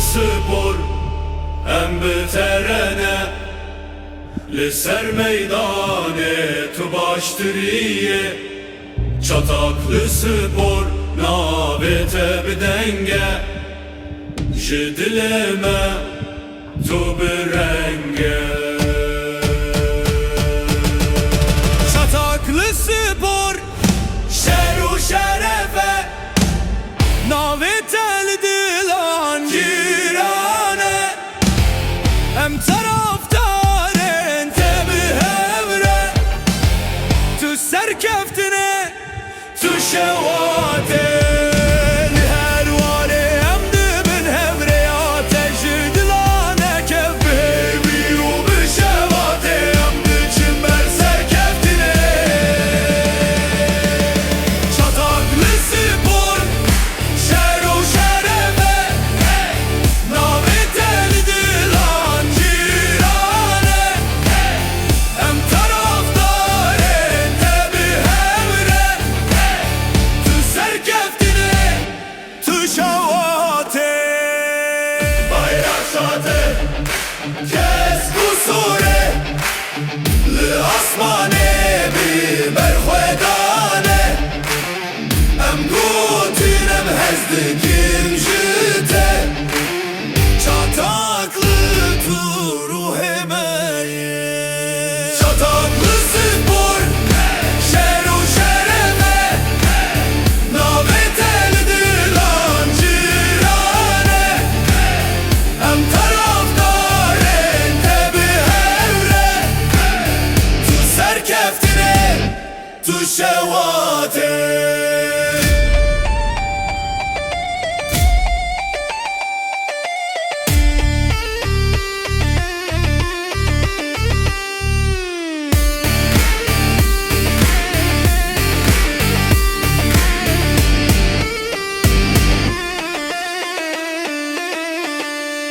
الصبر أم بترنا لسر meydanı tubaştırıyı. Çataklı spor nabete bir denge. Şidileme tu bir serkeftine tuşevate şavate Bayrak şate Kes kusure Lı asmane.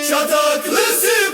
Şataklısı